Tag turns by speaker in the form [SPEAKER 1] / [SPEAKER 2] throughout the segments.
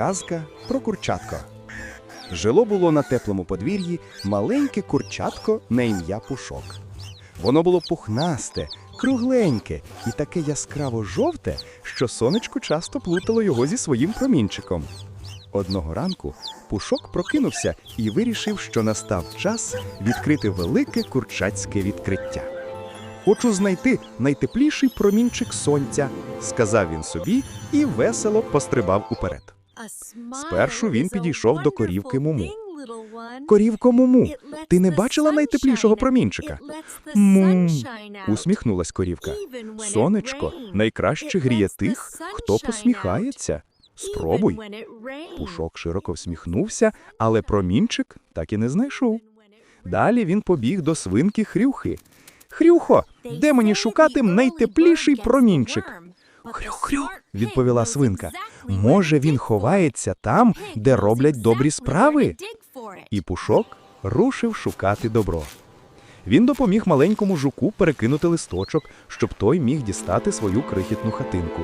[SPEAKER 1] Казка про курчатко. Жило було на теплому подвір'ї маленьке курчатко на ім'я Пушок. Воно було пухнасте, кругленьке і таке яскраво жовте, що сонечко часто плутало його зі своїм промінчиком. Одного ранку Пушок прокинувся і вирішив, що настав час відкрити велике курчацьке відкриття. Хочу знайти найтепліший промінчик сонця, сказав він собі і весело пострибав уперед.
[SPEAKER 2] Спершу він підійшов до корівки Муму.
[SPEAKER 1] Корівко Муму, ти не бачила найтеплішого промінчика? Мум, усміхнулась корівка. Сонечко найкраще гріє тих, хто посміхається. Спробуй. Пушок широко всміхнувся, але промінчик так і не знайшов. Далі він побіг до свинки Хрюхи. Хрюхо, де мені шукати найтепліший промінчик? Хрю-хрю, відповіла свинка. Може, він ховається там, де роблять добрі справи? І пушок рушив шукати добро. Він допоміг маленькому жуку перекинути листочок, щоб той міг дістати свою крихітну хатинку.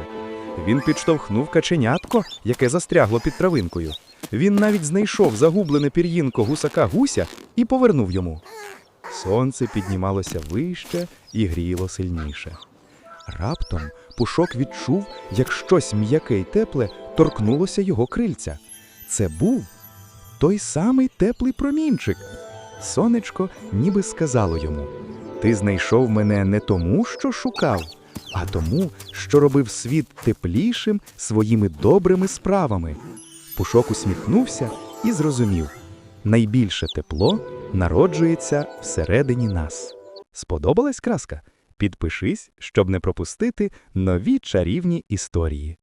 [SPEAKER 1] Він підштовхнув каченятко, яке застрягло під травинкою. Він навіть знайшов загублене пір'їнко гусака гуся і повернув йому. Сонце піднімалося вище і гріло сильніше. Раптом пушок відчув, як щось м'яке й тепле торкнулося його крильця. Це був той самий теплий промінчик. Сонечко ніби сказало йому: Ти знайшов мене не тому, що шукав, а тому, що робив світ теплішим своїми добрими справами. Пушок усміхнувся і зрозумів: найбільше тепло народжується всередині нас. Сподобалась краска? Підпишись, щоб не пропустити нові чарівні історії.